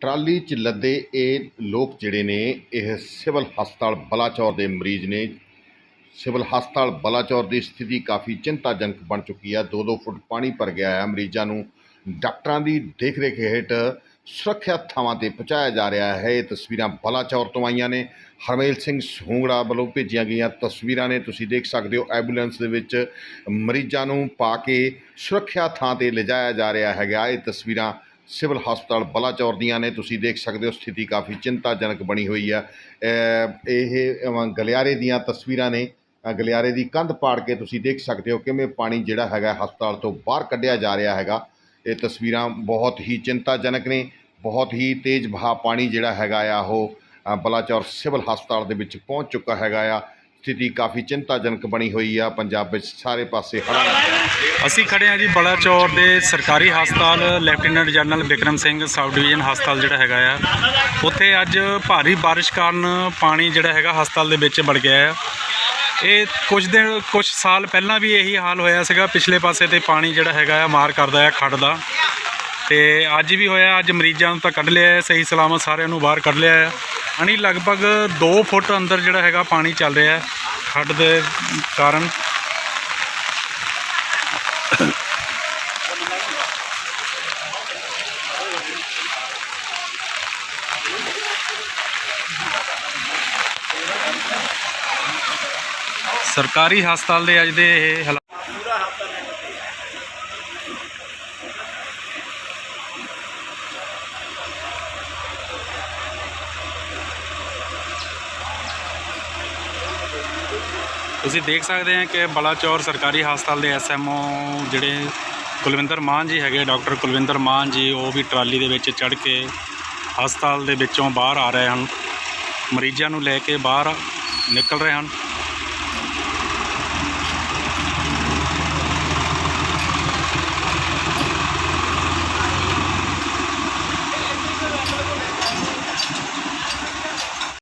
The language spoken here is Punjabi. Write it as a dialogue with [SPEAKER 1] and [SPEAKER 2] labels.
[SPEAKER 1] ਟਰਾਲੀ 'ਚ ਲੱਦੇ ਇਹ ਲੋਕ ਜਿਹੜੇ ਨੇ, ਇਹ ਸਿਵਲ ਹਸਪਤਾਲ ਬਲਾਚੌਰ ਦੇ ਮਰੀਜ਼ ਨੇ। ਸਿਵਲ ਹਸਪਤਾਲ ਬਲਾਚੌਰ ਦੀ ਸਥਿਤੀ ਕਾਫੀ ਚਿੰਤਾਜਨਕ ਬਣ ਚੁੱਕੀ ਹੈ ਦੋ ਦੋ ਫੁੱਟ ਪਾਣੀ ਭਰ ਗਿਆ ਹੈ ਮਰੀਜ਼ਾਂ ਨੂੰ ਡਾਕਟਰਾਂ ਦੀ ਦੇਖਰੇਖ ਹੇਠ ਸੁਰੱਖਿਅਤ ਥਾਵਾਂ ਤੇ ਪਹੁੰਚਾਇਆ ਜਾ ਰਿਹਾ ਹੈ। ਇਹ ਤਸਵੀਰਾਂ ਬਲਾਚੌਰ ਤੋਂ ਆਈਆਂ ਨੇ। ਹਰਮੇਲ ਸਿੰਘ ਸੂੰਗੜਾ ਵੱਲੋਂ ਭੇਜੀਆਂ ਗਈਆਂ ਤਸਵੀਰਾਂ ਨੇ। ਤੁਸੀਂ ਦੇਖ ਸਕਦੇ ਹੋ, ਐਂਬੂਲੈਂਸ ਦੇ ਵਿੱਚ ਮਰੀਜ਼ਾਂ ਨੂੰ ਪਾ ਕੇ ਸੁਰੱਖਿਆ ਥਾਂ ਤੇ ਲਿਜਾਇਆ ਜਾ ਰਿਹਾ ਹੈਗਾ। ਇਹ ਤਸਵੀਰਾਂ ਸਿਵਲ ਹਸਪਤਾਲ ਬਲਾਚੌਰ ਦੀਆਂ ਨੇ। ਤੁਸੀਂ ਦੇਖ ਸਕਦੇ ਹੋ ਸਥਿਤੀ ਕਾਫੀ ਚਿੰਤਾਜਨਕ ਬਣੀ ਹੋਈ ਆ ਇਹ ਗਲਿਆਰੇ ਦੀਆਂ ਤਸਵੀਰਾਂ ਨੇ। ਗਲਿਆਰੇ ਦੀ ਕੰਧ ਪਾੜ ਕੇ ਤੁਸੀਂ ਦੇਖ ਸਕਦੇ ਹੋ ਕਿਵੇਂ ਪਾਣੀ ਜਿਹੜਾ ਹੈਗਾ ਹਸਪਤਾਲ ਤੋਂ ਬਾਹਰ ਕੱਢਿਆ ਜਾ ਰਿਹਾ ਹੈਗਾ। ਇਹ ਤਸਵੀਰਾਂ ਬਹੁਤ ਹੀ ਚਿੰਤਾਜਨਕ ਨੇ। ਬਹੁਤ ਹੀ ਤੇਜ਼ ਵਹਾਅ ਪਾਣੀ ਜਿਹੜਾ ਹੈਗਾ ਆ, ਉਹ ਬਲਾਚੌਰ ਸਿਵਲ ਹਸਪਤਾਲ ਦੇ ਵਿੱਚ ਪਹੁੰਚ ਚੁੱਕਾ ਹੈਗਾ ਆ। ਸਥਿਤੀ ਕਾਫੀ ਚਿੰਤਾਜਨਕ ਬਣੀ ਹੋਈ ਆ ਪੰਜਾਬ ਵਿੱਚ ਸਾਰੇ ਪਾਸੇ ਹੜ੍ਹਾਂ
[SPEAKER 2] ਅਸੀਂ ਖੜੇ ਹਾਂ ਜੀ ਬਲਾਚੌਰ ਦੇ ਸਰਕਾਰੀ ਹਸਪਤਾਲ lieutenant general Bikram Singh sub division ਹਸਪਤਾਲ ਜਿਹੜਾ ਹੈਗਾ ਆ। ਉੱਥੇ ਅੱਜ ਭਾਰੀ ਬਾਰਿਸ਼ ਕਾਰਨ ਪਾਣੀ ਜਿਹੜਾ ਹੈਗਾ ਹਸਪਤਾਲ ਦੇ ਵਿੱਚ ਵੜ ਗਿਆ ਆ। ਇਹ ਕੁਝ ਦਿਨ ਕੁਝ ਸਾਲ ਪਹਿਲਾਂ ਵੀ ਇਹੀ ਹਾਲ ਹੋਇਆ ਸੀਗਾ ਪਿਛਲੇ ਪਾਸੇ ਤੇ ਪਾਣੀ ਜਿਹੜਾ ਹੈਗਾ ਆ ਮਾਰ ਕਰਦਾ ਆ ਖੱਡ ਦਾ। ਤੇ ਅੱਜ ਵੀ ਹੋਇਆ ਅੱਜ ਮਰੀਜ਼ਾਂ ਨੂੰ ਤਾਂ ਕੱਢ ਲਿਆ ਹੈ, ਸਹੀ ਸਲਾਮਤ ਸਾਰਿਆਂ ਨੂੰ ਬਾਹਰ ਕੱਢ ਲਿਆ ਆ। ਅਣੀ ਲਗਭਗ 2 ਫੁੱਟ ਅੰਦਰ ਜਿਹੜਾ ਹੈਗਾ ਪਾਣੀ ਚੱਲ ਰਿਹਾ ਹੈ, ਖੱਡ ਦੇ ਕਾਰਨ। ਸਰਕਾਰੀ ਹਸਪਤਾਲ ਦੇ ਅੱਜ ਦੇ ਇਹ ਹਾਲਾਤ ਤੁਸੀਂ ਦੇਖ ਸਕਦੇ ਆ ਕਿ ਬਲਾਚੌਰ ਸਰਕਾਰੀ ਹਸਪਤਾਲ ਦੇ ਐਸਐਮਓ ਜਿਹੜੇ ਕੁਲਵਿੰਦਰ ਮਾਨ ਜੀ ਹੈਗੇ, ਡਾਕਟਰ ਕੁਲਵਿੰਦਰ ਮਾਨ ਜੀ, ਉਹ ਵੀ ਟਰਾਲੀ ਦੇ ਵਿੱਚ ਚੜ੍ਹ ਕੇ ਹਸਪਤਾਲ ਦੇ ਵਿੱਚੋਂ ਬਾਹਰ ਆ ਰਹੇ ਹਨ। ਮਰੀਜ਼ਾਂ ਨੂੰ ਲੈ ਕੇ ਬਾਹਰ ਨਿਕਲ ਰਹੇ ਹਨ।